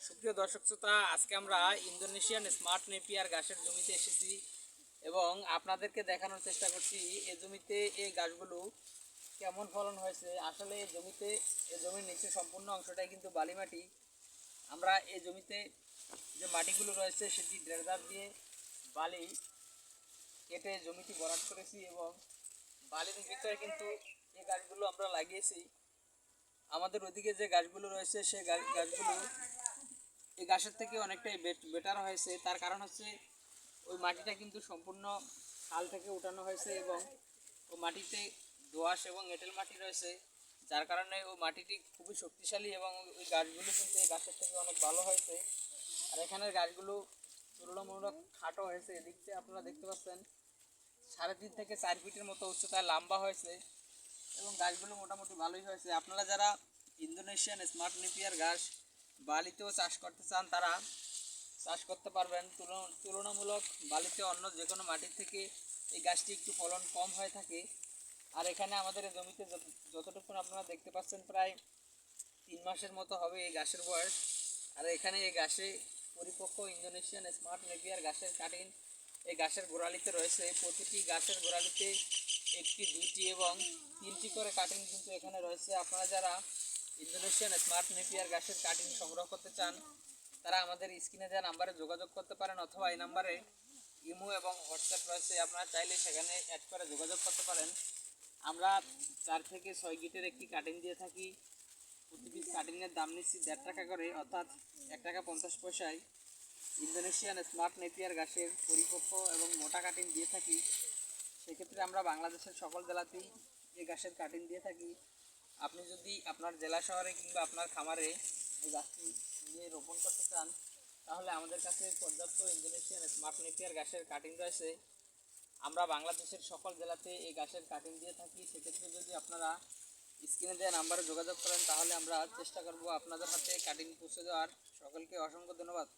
সুপ্রিয় দর্শক শ্রোতা, আজকে আমরা ইন্দোনেশিয়ান স্মার্ট নেপিয়ার গাছের জমিতে এসেছি এবং আপনাদেরকে দেখানোর চেষ্টা করছি এই জমিতে এই গাছগুলো কেমন ফলন হয়েছে। আসলে এই জমিতে এই জমির নিচে সম্পূর্ণ অংশটাই কিন্তু বালি মাটি আমরা এই জমিতে যে মাটিগুলো রয়েছে, সেটি ড্রেজার দিয়ে বালি কেটে জমিটি ভরাট করেছি এবং বালির ভিতরে কিন্তু এই গাছগুলো আমরা লাগিয়েছি। আমাদের ওদিকে যে গাছগুলো রয়েছে সে গাছগুলো এই গাছের থেকে অনেকটাই বেটার হয়েছে। তার কারণ হচ্ছে ওই মাটিটা কিন্তু সম্পূর্ণ খাল থেকে উঠানো হয়েছে এবং ও মাটিতে দোআঁশ এবং এঁটেল মাটি রয়েছে, যার কারণে ও মাটিটি খুবই শক্তিশালী এবং ওই- গাছগুলো কিন্তু এই গাছের থেকে অনেক ভালো হয়েছে। আর এখানের গাছগুলো তুলনামূলক খাটো হয়েছে, এদিক আপনারা দেখতে পাচ্ছেন, সাড়ে তিন থেকে চার ফিটের মতো উচ্চতায় লম্বা হয়েছে এবং গাছগুলো মোটামুটি ভালোই হয়েছে। আপনারা যারা ইন্দোনেশিয়ান স্মার্ট নেপিয়ার ঘাস বালিতেও চাষ করতে চান তারা, চাষ করতে পারবেন। তুলনামূলক বালিতে অন্য যে কোনো মাটির থেকে এই গাছটি একটু ফলন কম হয়ে থাকে। আর এখানে আমাদের জমিতে যত- যতটুকু আপনারা দেখতে পাচ্ছেন প্রায় তিন মাসের মতো হবে এই গাছের বয়স। আর এখানে এই গাছে পরিপক্ক ইন্দোনেশিয়ান স্মার্ট নেপিয়ার গাছের কাটিং এই গাছের গোড়ালিতে রয়েছে। প্রতিটি গাছের গোড়ালিতে একটি দুটি এবং তিনটি করে কাটিং কিন্তু এখানে রয়েছে। আপনারা যারা ইন্দোনেশিয়ান স্মার্ট নেপিয়ার গাছের কাটিং সংগ্রহ করতে চান, তারা আমাদের স্ক্রিনে দেওয়া নাম্বারে যোগাযোগ করতে পারেন অথবা এই নাম্বারে ইমো এবং হোয়াটসঅ্যাপ রয়েছে, আপনারা চাইলে সেখানে অ্যাড করে যোগাযোগ করতে পারেন। আমরা চার থেকে ছয় গিটের একটি কাটিং দিয়ে থাকি। প্রতি পিস কাটিংয়ের দাম নিচ্ছি দেড় টাকা করে, অর্থাৎ এক টাকা পঞ্চাশ পয়সায়। ইন্দোনেশিয়ান স্মার্ট নেপিয়ার গাছের পরিপক্ক এবং মোটা কাটিং দিয়ে থাকি। সেক্ষেত্রে আমরা বাংলাদেশের সকল জেলাতেই এই গাছের কাটিং দিয়ে থাকি। আপনি যদি আপনার জেলা শহরে কিংবা আপনার খামারে এই গাছটি নিয়ে রোপণ করতে চান, তাহলে আমাদের কাছে পর্যাপ্ত ইন্দোনেশিয়ান স্মার্ট নেপিয়ার গাছের কাটিং রয়েছে। আমরা বাংলাদেশের সকল জেলাতে এই গাছের কাটিং দিয়ে থাকি। সেক্ষেত্রে যদি আপনারা স্ক্রিনে দেওয়া নাম্বারে যোগাযোগ করেন, তাহলে আমরা চেষ্টা করব আপনাদের হাতে কাটিং পৌঁছে দেওয়ার। সকলকে অসংখ্য ধন্যবাদ।